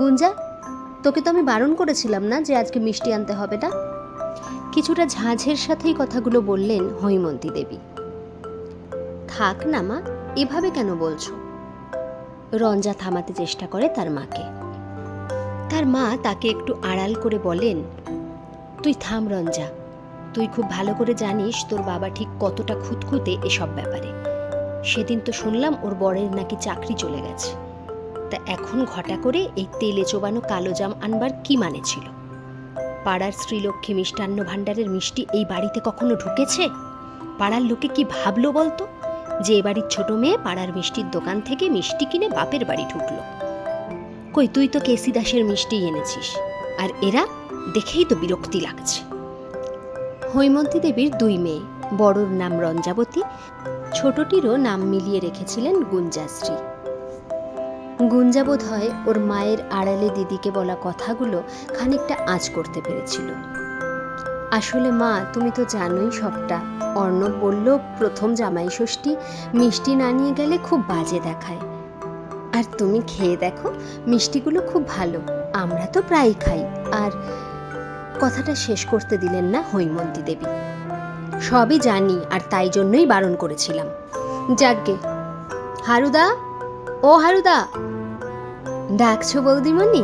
গুঞ্জা, তোকে তো আমি বারণ করেছিলাম না যে আজকে মিষ্টি আনতে হবে না? কিছুটা ঝাঁঝের সাথেই কথাগুলো বললেন হৈমন্তী দেবী। থাক না মা, এভাবে কেন বলছো? রঞ্জা থামাতে চেষ্টা করে তার মাকে। তার মা তাকে একটু আড়াল করে বলেন, তুই থাম রঞ্জা, তুই খুব ভালো করে জানিস তোর বাবা ঠিক কতটা খুঁতখুঁতে এসব ব্যাপারে। সেদিন তো শুনলাম ওর বরের নাকি চাকরি চলে গেছে। তা এখন ঘটা করে এই তেলে চোবানো কালো জাম আনবার কি মানে ছিল? পাড়ার শ্রীলক্ষ্মী মিষ্টান্ন ভাণ্ডারের মিষ্টি এই বাড়িতে কখনো ঢুকেছে? পাড়ার লোকে কি ভাবলো বলতো? যে বাড়ির ছোট মেয়ে পাড়ার মিষ্টির দোকান থেকে মিষ্টি কিনে বাপের বাড়ি ঢুকলো। কই, তুই তো কেসি দাসের মিষ্টি এনেছিস। আর এরা দেখেই তো বিরক্তি লাগছে। হৈমন্তী দেবীর দুই মেয়ে, বড়র নাম রঞ্জাবতী, ছোটটিরও নাম মিলিয়ে রেখেছিলেন গুঞ্জাশ্রী। গুঞ্জা বোধ হয় ওর মায়ের আড়ালে দিদিকে বলা কথাগুলো খানিকটা আঁচ করতে পেরেছিল। আসলে মা, তুমি তো জানোই সবটা। অর্ণব বলল, প্রথম জামাই ষষ্ঠী, মিষ্টি না নিয়ে গেলে খুব বাজে দেখায়। আর তুমি খেয়ে দেখো, মিষ্টিগুলো খুব ভালো, আমরা তো প্রায়ই খাই। আর কথাটা শেষ করতে দিলেন না হৈমন্তী দেবী। সবই জানি, আর তাই জন্যই বারণ করেছিলাম। যাকগে হারুদা? ও হারুদা? ডাকছো বৌদিমণি?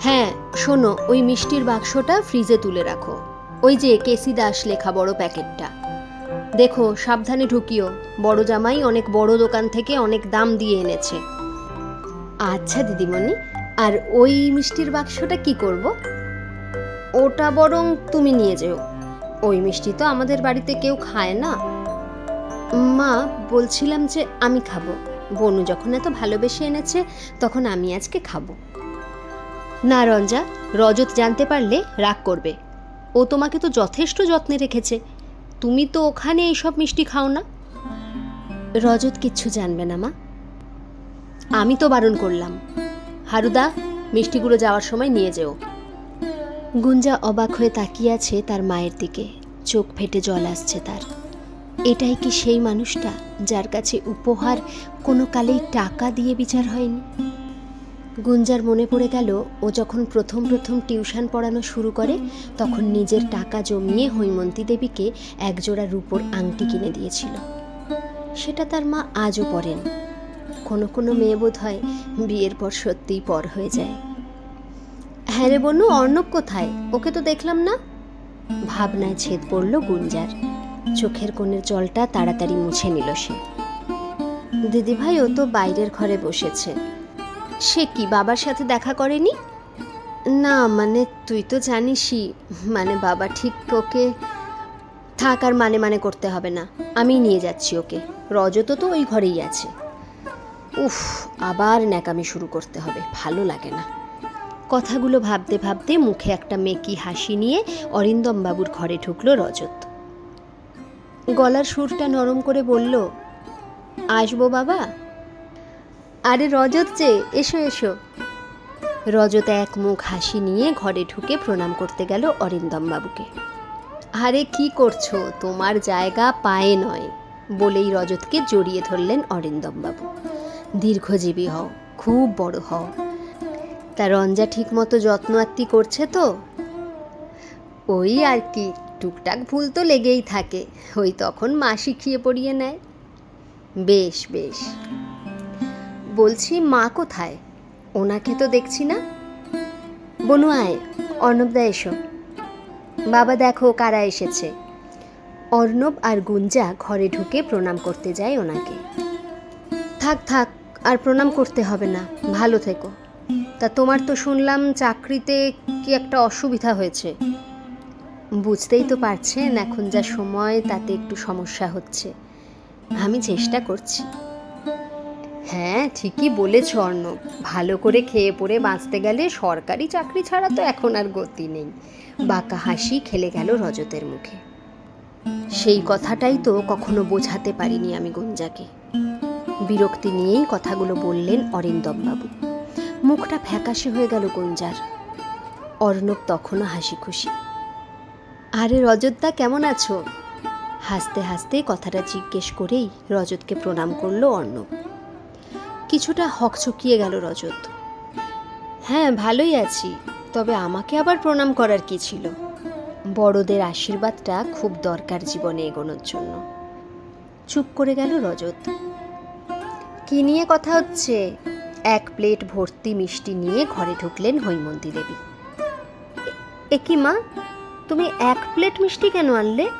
হ্যাঁ শোনো, ওই মিষ্টির বাক্সটা ফ্রিজে তুলে রাখো। ওই যে কেসি দাস লেখা বড় প্যাকেটটা। দেখো, সাবধানে ঢুকিও। বড় জামাই অনেক বড় দোকান থেকে অনেক দাম দিয়ে এনেছে। আচ্ছা দিদিমণি, আর ওই মিষ্টির বাক্সটা কি করব? ওটা বরং তুমি নিয়ে যেও। ওই মিষ্টি তো আমাদের বাড়িতে কেউ খায় না। মা, বলছিলাম যে আমি খাব। বনু যখন এত ভালোবেসে এনেছে, তখন আমি আজকে খাব। না, রঞ্জা, রজত জানতে পারলে রাগ করবে। ও তোমাকে তো যথেষ্ট যত্নে রেখেছে। তুমি তো ওখানে এইসব মিষ্টি খাও না। রজত কিচ্ছু জানবে না, মা। আমি তো বারণ করলাম। হারুদা, মিষ্টিগুলো যাওয়ার সময় নিয়ে যেও। গুঞ্জা অবাক হয়ে তাকিয়ে আছে তার মায়ের দিকে। চোখ ফেটে জল আসছে তার। এটাই কি সেই মানুষটা যার কাছে উপহার কোনো কালেই টাকা দিয়ে বিচার হয়নি? গুঞ্জার মনে পড়ে গেল, ও যখন প্রথম প্রথম টিউশন পড়ানো শুরু করে, তখন নিজের টাকা জমিয়ে হৈমন্তী দেবীকে একজোড়া রূপোর আংটি কিনে দিয়েছিল। সেটা তার মা আজও পরেন। কোনো কোনো মেয়ে বোধ হয় বিয়ের পর সত্যিই পর হয়ে যায়। হ্যাঁ রে বনু, অর্ণব কোথায়? ওকে তো দেখলাম না? ভাবনায় ছেদ পড়ল গুঞ্জার। চোখের কোণের জলটা তাড়াতাড়ি মুছে নিল সে। দিদিভাই ও তো বাইরের ঘরে বসেছে। সে কি বাবার সাথে দেখা করেনি? না মানে তুই তো জানিসই মানে বাবা ঠিক ওকে থাক আর মানে মানে করতে হবে না। আমি নিয়ে যাচ্ছি ওকে। রজত তো ওই ঘরেই আছে। উফ, আবার ন্যাকামি শুরু করতে হবে। ভালো লাগে না। কথাগুলো ভাবতে ভাবতে মুখে একটা মেকি হাসি নিয়ে অরিন্দম বাবুর ঘরে ঢুকলো রজত। গলার সুরটা নরম করে বলল, আসব বাবা? আরে রজত যে, এসো এসো। রজত এক মুখ হাসি নিয়ে ঘরে ঢুকে প্রণাম করতে গেল অরিন্দম বাবুকে আরে কি করছ? তোমার জায়গা পায়ে নয়, বলেই রজতকে জড়িয়ে ধরলেন অরিন্দম বাবু দীর্ঘজীবী হও, খুব বড় হও। তা রঞ্জা ঠিক মতো যত্ন আত্মি করছে তো? ওই আর কি টুকটাক ভুল তো লেগেই থাকে। ওই তখন মা শিখিয়ে পড়িয়ে নেয়। বেশ বেশ। বলছি, মা কোথায়? ওনাকে তো দেখছি না। বনু, আয়। অর্ণবদা এসো। বাবা, দেখো কারা এসেছে। অর্ণব আর গুঞ্জা ঘরে ঢুকে প্রণাম করতে যায় ওনাকে। থাক থাক, আর প্রণাম করতে হবে না। ভালো থেকো। তা তোমার তো শুনলাম চাকরিতে কি একটা অসুবিধা হয়েছে। বুঝতেই তো পারছেন এখন যা সময়, তাতে একটু সমস্যা হচ্ছে। আমি চেষ্টা করছি। হ্যাঁ ঠিকই বলেছ, অর্ণব। ভালো করে খেয়ে পড়ে বাঁচতে গেলে সরকারি চাকরি ছাড়া তো এখন আর গতি নেই। বাঁকা হাসি খেলে গেল রজতের মুখে। সেই কথাটাই তো কখনো বোঝাতে পারিনি আমি গুঞ্জাকে। বিরক্তি নিয়েই কথাগুলো বললেন অরিন্দম বাবু মুখটা ফ্যাকাশে হয়ে গেল গুঞ্জার। অর্ণব তখনও হাসি খুশি আরে রজতদা, কেমন আছো? হাসতে হাসতে কথাটা জিজ্ঞেস করেই রজতকে প্রণাম করল অর্ণব। কিছুটা হকচকিয়ে গেল রজত। হ্যাঁ ভালোই আছি, তবে আমাকে আবার প্রণাম করার কি ছিল? বড়দের আশীর্বাদটা খুব দরকার জীবনে এগোনোর জন্য। চুপ করে গেল রজত। কি নিয়ে কথা হচ্ছে? এক প্লেট ভর্তি মিষ্টি নিয়ে ঘরে ঢুকলেন হৈমন্তী দেবী। এ- এ কি মা? তুমি এক প্লেট মিষ্টি কেন আনলে?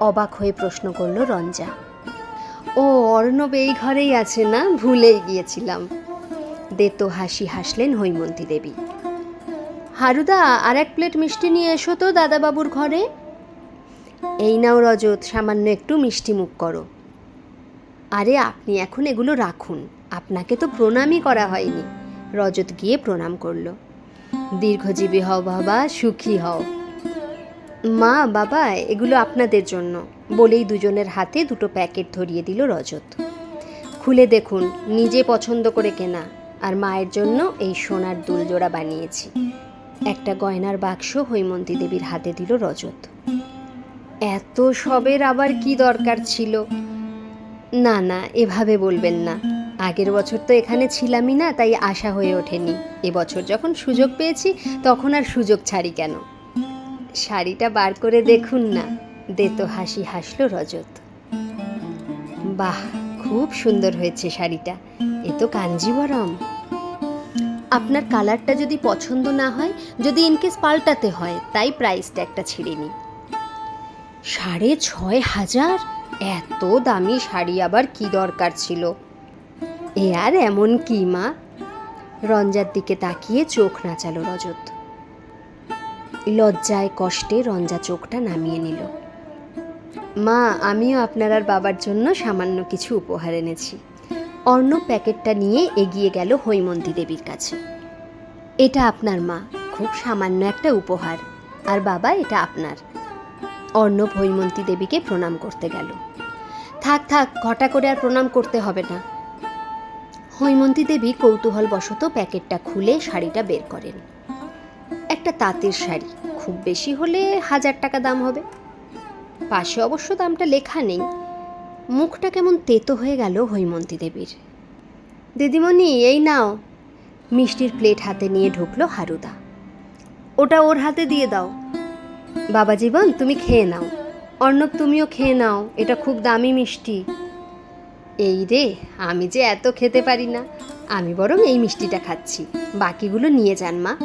অবাক হয়ে প্রশ্ন করল রঞ্জা। ও, অর্ণব এই ঘরেই আছে না? ভুলেই গিয়েছিলাম। দেতো হাসি হাসলেন হৈমন্তী দেবী। হারুদা, আর এক প্লেট মিষ্টি নিয়ে এসো তো দাদাবাবুর ঘরে। এই নাও রজত, সামান্য একটু মিষ্টি মুখ করো। আরে, আপনি এখন এগুলো রাখুন। আপনাকে তো প্রণামই করা হয়নি। রজত গিয়ে প্রণাম করল। দীর্ঘজীবী হও বাবা, সুখী হও। মা, বাবা, এগুলো আপনাদের জন্য। বলেই দুজনের হাতে দুটো প্যাকেট ধরিয়ে দিল রজত। খুলে দেখুন, নিজে পছন্দ করে কেনা, আর মায়ের জন্য এই সোনার দুলজোড়া বানিয়েছি। একটা গয়নার বাক্স হৈমন্তী দেবীর হাতে দিল রজত। এত সবের আবার কি দরকার ছিল? না না, এভাবে বলবেন না। আগের বছর তো এখানে ছিলামই না, তাই আশা হয়ে ওঠেনি। এবছর যখন সুযোগ পেয়েছি, তখন আর সুযোগ ছাড়ি কেন? শাড়িটা বার করে দেখুন না। দেতো হাসি, হাসলো রজত। বাহ, খুব সুন্দর হয়েছে শাড়িটা। এ তো কাঞ্জিবরম। আপনার কালারটা যদি পছন্দ না হয়, যদি ইনকেস পাল্টাতে হয়, তাই প্রাইসটা একটা ছিঁড়ে নিই সাড়ে ছয় হাজার? এত দামি শাড়ি আবার কি দরকার ছিল? এ আর এমন কি মা? রঞ্জার দিকে তাকিয়ে চোখ নাচালো রজত। লজ্জায় কষ্টে রঞ্জা চোখটা নামিয়ে নিল। মা, আমিও আপনার আর বাবার জন্য সামান্য কিছু উপহার এনেছি। অর্ণ প্যাকেটটা নিয়ে এগিয়ে গেল হৈমন্তী দেবীর কাছে। এটা আপনার মা, খুব সামান্য একটা উপহার। আর বাবা, এটা আপনার। অর্ণব হৈমন্তী দেবীকে প্রণাম করতে গেল। থাক থাক, ঘটা করে আর প্রণাম করতে হবে না। হৈমন্তী দেবী কৌতূহল বশত প্যাকেটটা খুলে শাড়িটা বের করেন। একটা তাঁতের শাড়ি। খুব বেশি হলে হাজার টাকা দাম হবে। পাশে অবশ্য দামটা লেখা নেই। মুখটা কেমন তেতো হয়ে গেল হৈমন্তী দেবীর। দিদিমণি, এই নাও। মিষ্টির প্লেট হাতে নিয়ে ঢুকলো হারুদা। ওটা ওর হাতে দিয়ে দাও। বাবা জীবন, তুমি খেয়ে নাও। অর্ণব, তুমিও খেয়ে নাও। এটা খুব দামি মিষ্টি। এই রে, আমি যে এত খেতে পারি না। আমি বরং এই মিষ্টিটা খাচ্ছি। বাকিগুলো নিয়ে যান মা।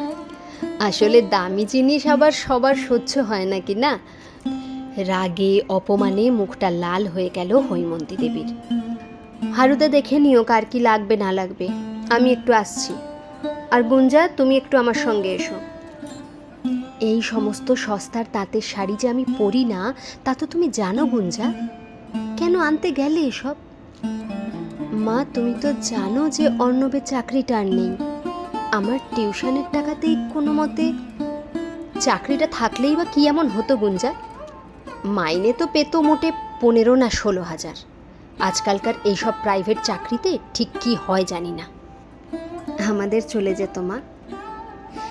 আসলে দামি জিনিস আবার সবার সহ্য হয় নাকি না? রাগে, অপমানে মুখটা লাল হয়ে গেল হৈমন্তী দেবীর। হারুদা, দেখে নিও কার কি লাগবে, না লাগবে। আমি একটু আসছি। আর গুঞ্জা, তুমি একটু আমার সঙ্গে এসো। এই সমস্ত সস্তার তাঁতের শাড়ি যে আমি পরি না, তা তো তুমি জানো গুঞ্জা। কেন আনতে গেলে এসব? মা, তুমি তো জানো যে অর্ণবের চাকরিটা আর নেই। আমার টিউশনের টাকাতেই কোনো মতে চাকরিটা থাকলেই বা কি এমন হতো গুঞ্জা? মাইনে তো পেত মোটে পনেরো না ষোলো হাজার। আজকালকার এইসব প্রাইভেট চাকরিতে ঠিক কি হয় জানি না। আমাদের চলে যেত মা।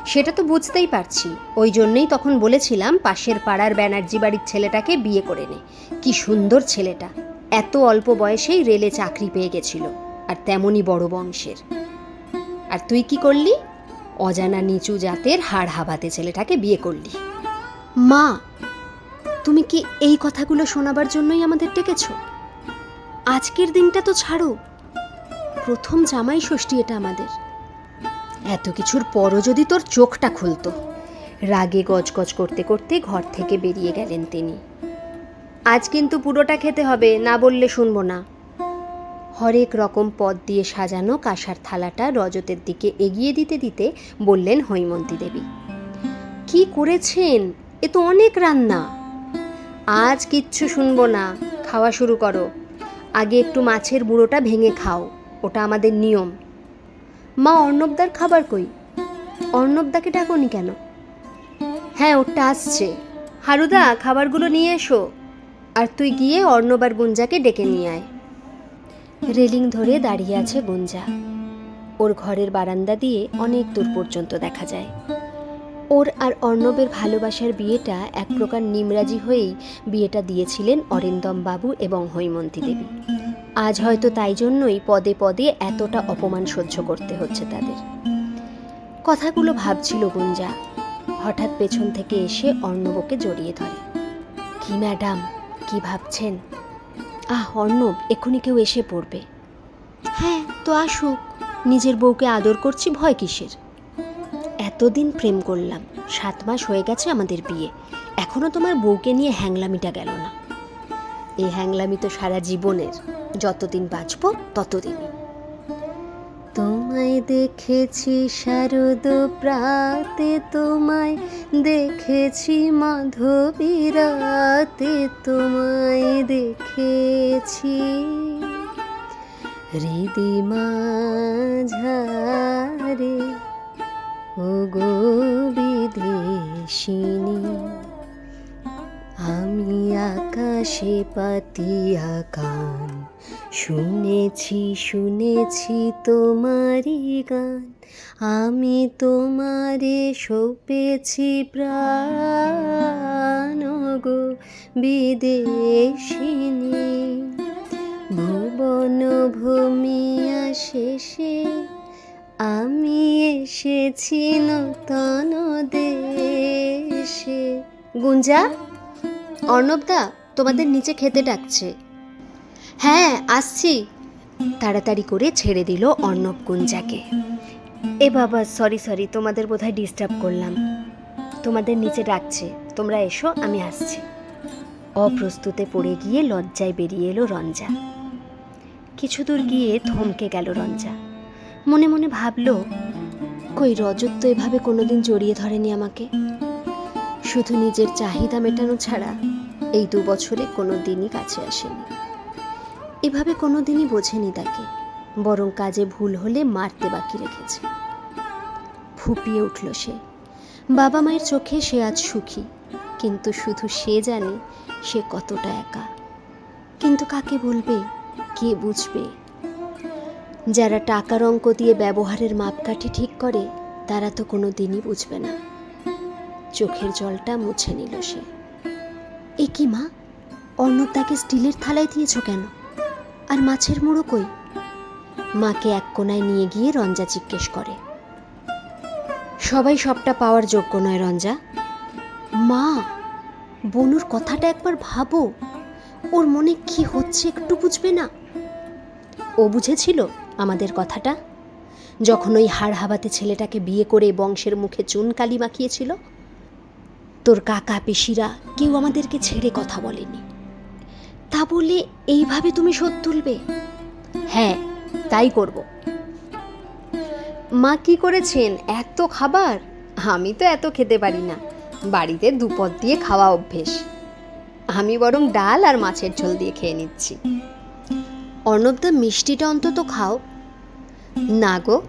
সেটা তো বুঝতেই পারছি। ওই জন্যই তখন বলেছিলাম পাশের পাড়ার ব্যানার্জি বাড়ির ছেলেটাকে বিয়ে করে নে। কি সুন্দর ছেলেটা। এত অল্প বয়সেই রেলে চাকরি পেয়ে গেছিল। আর তেমনই বড় বংশের। আর তুই কি করলি? অজানা নিচু জাতের হাড় হাবাতে ছেলেটাকে বিয়ে করলি। মা, তুমি কি এই কথাগুলো শোনাবার জন্যই আমাদের ডেকেছ? আজকের দিনটা তো ছাড়ো। প্রথম জামাই ষষ্ঠী এটা আমাদের। এত কিছুর পরও যদি তোর চোখটা খুলতো। রাগে গজগজ করতে করতে ঘর থেকে বেরিয়ে গেলেন তিনি। আজ কিন্তু পুরোটা খেতে হবে, না বললে শুনব না। হরেক রকম পদ দিয়ে সাজানো কাঁসার থালাটা রজতের দিকে এগিয়ে দিতে দিতে বললেন হৈমন্তী দেবী। কি করেছেন? এ তো অনেক রান্না। আজ কিচ্ছু শুনব না। খাওয়া শুরু করো। আগে একটু মাছের বুড়োটা ভেঙে খাও। ওটা আমাদের নিয়ম। মা অর্ণবদার খাবার কই? অর্ণবদাকে ডাকনি কেন? হ্যাঁ ওটা আসছে। হারুদা, খাবারগুলো নিয়ে এসো। আর তুই গিয়ে অর্ণবার গুঞ্জাকে ডেকে নিয়ে আয়। রেলিং ধরে দাঁড়িয়ে আছে গুঞ্জা ওর ঘরের বারান্দা দিয়ে অনেক দূর পর্যন্ত দেখা যায়। ওর আর অর্ণবের ভালোবাসার বিয়েটা এক প্রকার নিমরাজি হয়েই বিয়েটা দিয়েছিলেন অরিন্দম বাবু এবং হৈমন্তী দেবী। আজ হয়তো তাই জন্যই পদে পদে এতটা অপমান সহ্য করতে হচ্ছে তাদের। কথাগুলো ভাবছিল গুঞ্জা হঠাৎ পেছন থেকে এসে অর্ণবকে জড়িয়ে ধরে। কি ম্যাডাম, কি ভাবছেন? আহ অর্ণব এক্ষুনি কেউ এসে পড়বে। হ্যাঁ তো আসুক। নিজের বউকে আদর করছি ভয় কিসের? এতদিন প্রেম করলাম সাত মাস হয়ে গেছে আমাদের বিয়ে। এখনও তোমার বউকে নিয়ে হ্যাংলামিটা গেল না। এই হ্যাংলামি তো সারা জীবনের যতদিন বাঁচব ততদিনই। তোমায় দেখেছি, শারদ প্রাতে তোমায় দেখেছি, মাধবী মাধবীরাতে তোমায় দেখেছি। হৃদি মাঝারে ও গো বিদেশিনী, আমি আকাশে পাতিয়া গান শুনেছি শুনেছি তোমারই গান। আমি তোমারে সপেছি প্রাণ গো বিদেশিনী। ভুবন ভূমিয়া শেষে আমি এসেছি নূতন দেশে। গুঞ্জা, অর্ণবদা, তোমাদের নিচে খেতে ডাকছে। হ্যাঁ আসছি। তাড়াতাড়ি করে ছেড়ে দিল অর্ণব গুঞ্জাকে এ বাবা সরি সরি তোমাদের বোধহয় ডিস্টার্ব করলাম। তোমাদের নিচে ডাকছে। তোমরা এসো, আমি আসছি। অপ্রস্তুতে পড়ে গিয়ে লজ্জায় বেরিয়ে এলো রঞ্জা। কিছু দূর গিয়ে থমকে গেল রঞ্জা। মনে মনে ভাবল, কই রজত তো এভাবে কোনোদিন জড়িয়ে ধরেনি আমাকে? শুধু নিজের চাহিদা মেটানো ছাড়া এই দু বছরে কোনো দিনই কাছে আসেনি। এভাবে কোনো দিনই বোঝেনি তাকে, বরং কাজে ভুল হলে মারতে বাকি রেখেছে। ফুপিয়ে উঠল সে। বাবা মায়ের চোখে সে আজ সুখী, কিন্তু শুধু সে জানে সে কতটা একা। কিন্তু কাকে বলবে, কে বুঝবে? যারা টাকার অঙ্ক দিয়ে ব্যবহারের মাপকাঠি ঠিক করে, তারা তো কোনো দিনই বুঝবে না। চোখের জলটা মুছে নিল সে। এ কি মা? অর্ণব তাকে স্টিলের থালায় দিয়েছ কেন? আর মাছের মুড়ো কই? মাকে এক কোনায় নিয়ে গিয়ে রঞ্জা জিজ্ঞেস করে। সবাই সবটা পাওয়ার যোগ্য নয় রঞ্জা। মা, বনুর কথাটা একবার ভাবো। ওর মনে কি হচ্ছে একটু বুঝবে না। ও বুঝেছিল আমাদের কথাটা। যখন ওই হাড় হাবাতে ছেলেটাকে বিয়ে করে বংশের মুখে চুন কালি মাখিয়েছিল, তোর কাকা, পিসিরা কেউ আমাদেরকে ছেড়ে কথা বলেনি। তা বলে এইভাবে তুমি শোধ তুলবে? হ্যাঁ তাই করব। মা কি করেছেন? এত খাবার? আমি তো এত খেতে পারি না। বাড়িতে দুপদ দিয়ে খাওয়া অভ্যেস। আমি বরং ডাল আর মাছের ঝোল দিয়ে খেয়ে নিচ্ছি। অর্ণবদা মিষ্টিটা অন্তত খাও। না গো,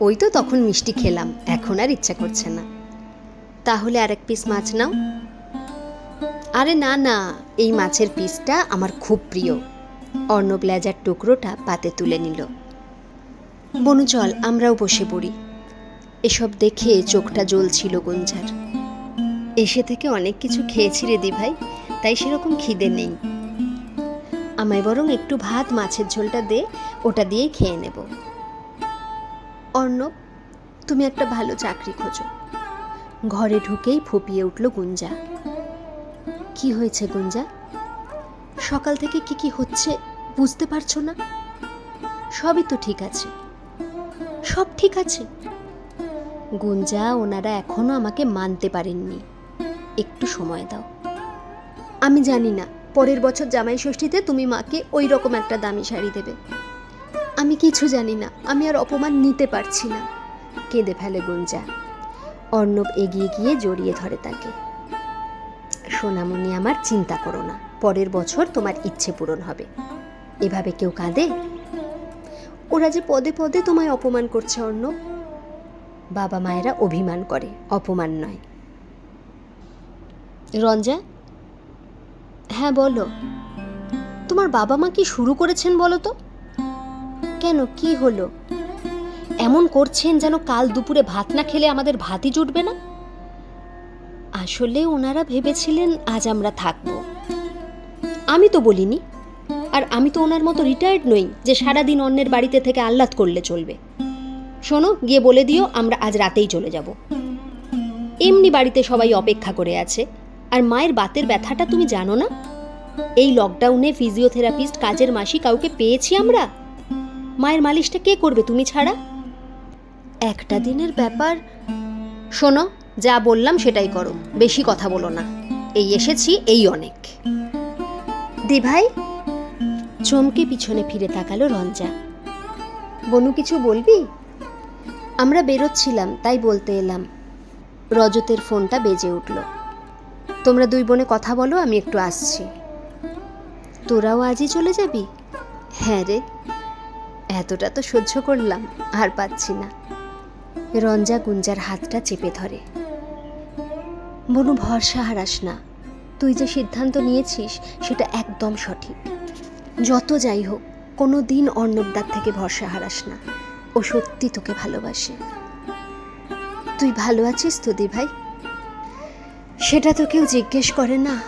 ওই তো তখন মিষ্টি খেলাম। এখন আর ইচ্ছা করছে না। তাহলে আরেক পিস মাছ নাও। আরে না না, এই মাছের পিসটা আমার খুব প্রিয়। অর্ণব লেজার টুকরোটা পাতে তুলে নিল। বনু, চল, আমরাও বসে পড়ি। এসব দেখে চোখটা জ্বলছিল গুঞ্জার। এসে থেকে অনেক কিছু খেয়েছি রে দি ভাই তাই সেরকম খিদে নেই। আমায় বরং একটু ভাত, মাছের ঝোলটা দে, ওটা দিয়েই খেয়ে নেব। অর্ণব, তুমি একটা ভালো চাকরি খোঁজো। ঘরে ঢুকেই ফুপিয়ে উঠল গুঞ্জা। কি হয়েছে গুঞ্জা? সকাল থেকে কি কি হচ্ছে বুঝতে পারছ না? সবই তো ঠিক আছে। সব ঠিক আছে। গুঞ্জা, ওনারা এখনও আমাকে মানতে পারেননি। একটু সময় দাও। আমি জানি না, পরের বছর জামাই ষষ্ঠীতে তুমি মাকে ওই রকম একটা দামি শাড়ি দেবে। আমি কিছু জানি না, আমি আর অপমান নিতে পারছি না। কেঁদে ফেলে গুঞ্জা। অর্ণব এগিয়ে গিয়ে জড়িয়ে ধরে তাকে। সোনামণি আমার চিন্তা করো না। পরের বছর তোমার ইচ্ছে পূরণ হবে। এভাবে কেউ কাঁদে? ওরা যে পদে পদে তোমায় অপমান করছে, অর্ণব। বাবা মায়েরা অভিমান করে, অপমান নয়। রঞ্জা? হ্যাঁ বলো। তোমার বাবা মা কি শুরু করেছেন বলো তো? কেন, কি হলো? এমন করছেন যেন কাল দুপুরে ভাত না খেলে আমাদের ভাতই জুটবে না? আসলে ওনারা ভেবেছিলেন আজ আমরা থাকব। আমি তো বলিনি। আর আমি তো ওনার মতো রিটায়ার্ড নই যে সারাদিন অন্যের বাড়িতে থেকে আহ্লাদ করলে চলবে। শোনো, গিয়ে বলে দিও আমরা আজ রাতেই চলে যাব। এমনি বাড়িতে সবাই অপেক্ষা করে আছে। আর মায়ের বাতের ব্যথাটা তুমি জানো না? এই লকডাউনে ফিজিওথেরাপিস্ট কাজের মাসি কাউকে পেয়েছি আমরা? মায়ের মালিশটা কে করবে তুমি ছাড়া? একটা দিনের ব্যাপার। শোনো যা বললাম সেটাই করো বেশি কথা বলো না। এই এসেছি এই অনেক। দি ভাই চমকে পিছনে ফিরে তাকালো রঞ্জা। বনু কিছু বলবি? আমরা বেরোচ্ছিলাম তাই বলতে এলাম। রজতের ফোনটা বেজে উঠল। তোমরা দুই বোনে কথা বলো আমি একটু আসছি। তোরাও আজই চলে যাবি? হ্যাঁ রে। এতটা তো সহ্য করলাম আর পাচ্ছি না। রঞ্জা গুঞ্জার হাতটা চেপে ধরে। বনু ভরসা হারাস না। তুই যে সিদ্ধান্ত নিয়েছিস, সেটা একদম সঠিক। যত যাই হোক কোনো দিন অর্ণবদার থেকে ভরসা হারাস না। ও সত্যি তোকে ভালোবাসে। তুই ভালো আছিস তো ভাই? সেটা তো কেউ জিজ্ঞেস করে না।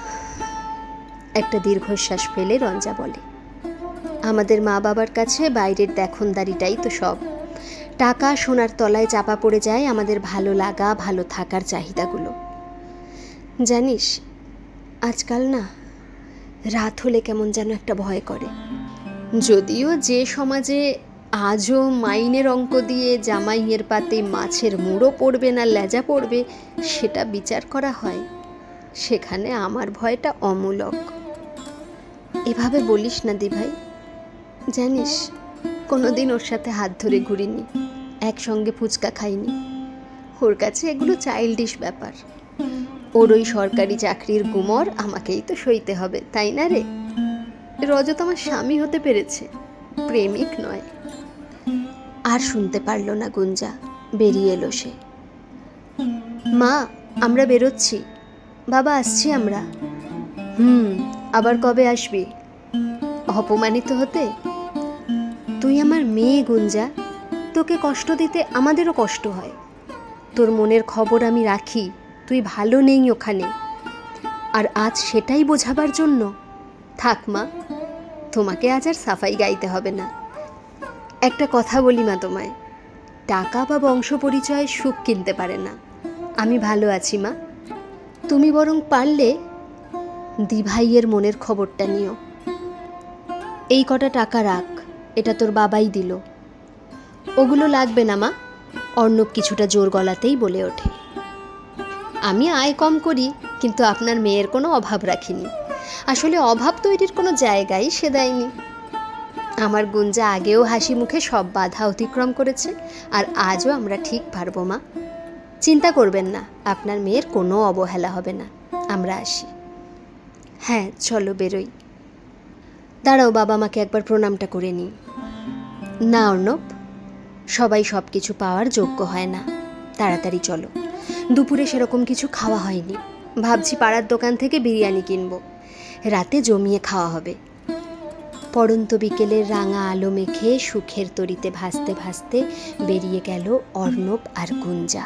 একটা দীর্ঘশ্বাস ফেলে রঞ্জা বলে, আমাদের মা বাবার কাছে বাইরের দেখনদারিটাই তো সব। টাকা সোনার তলায় চাপা পড়ে যায় আমাদের ভালো লাগা, ভালো থাকার চাহিদাগুলো। জানিস, আজকাল না রাত হলে কেমন যেন একটা ভয় করে। যদিও যে সমাজে আজও মাইনের অঙ্ক দিয়ে জামাইয়ের পাতে মাছের মুড়ো পড়বে না লেজা পড়বে, সেটা বিচার করা হয়। সেখানে আমার ভয়টা অমূলক। এভাবে বলিস না দি ভাই জানিস, কোনোদিন ওর সাথে হাত ধরে ঘুরিনি, একসঙ্গে ফুচকা খাইনি। ওর কাছে এগুলো চাইল্ডিশ ব্যাপার। ওর ওই সরকারি চাকরির গুমর আমাকেই তো সইতে হবে, তাই না রে? রজত আমার স্বামী হতে পেরেছে, প্রেমিক নয়। আর শুনতে পারল না গুঞ্জা, বেরিয়ে এলো সে। মা, আমরা বেরোচ্ছি। বাবা, আসছি আমরা। হুম, আবার কবে আসবি? অপমানিত হতে? তুই আমার মেয়ে গুঞ্জা, তোকে কষ্ট দিতে আমাদেরও কষ্ট হয়। তোর মনের খবর আমি রাখি। তুই ভালো নেই ওখানে। আর আজ সেটাই বোঝাবার জন্য। থাক মা, তোমাকে আজ আর সাফাই গাইতে হবে না। একটা কথা বলি মা তোমায়, টাকা বা বংশ পরিচয় সুখ কিনতে পারে না। আমি ভালো আছি মা। তুমি বরং পারলে দিভাইয়ের মনের খবরটা নিও। এই কটা টাকা রাখ, এটা তোর বাবাই দিল। ওগুলো লাগবে না মা, অর্ণব কিছুটা জোর গলাতেই বলে ওঠে। আমি আয় কম করি, কিন্তু আপনার মেয়ের কোনো অভাব রাখিনি। আসলে অভাব তৈরির কোনো জায়গাই সে দেয়নি। আমার গুঞ্জা আগেও হাসি মুখে সব বাধা অতিক্রম করেছে, আর আজও আমরা ঠিক পারব, মা। চিন্তা করবেন না, আপনার মেয়ের কোনো অবহেলা হবে না। আমরা আসি। হ্যাঁ চলো বেরোই। দাঁড়াও, বাবা মাকে একবার প্রণামটা করে নিই। না, অর্ণব, সবাই সব কিছু পাওয়ার যোগ্য হয় না। তাড়াতাড়ি চলো। দুপুরে সেরকম কিছু খাওয়া হয়নি। ভাবছি পাড়ার দোকান থেকে বিরিয়ানি কিনব। রাতে জমিয়ে খাওয়া হবে। পড়ন্ত বিকেলের রাঙা আলো মেখে সুখের তরিতে ভাসতে ভাসতে বেরিয়ে গেল অর্ণব আর গুঞ্জা।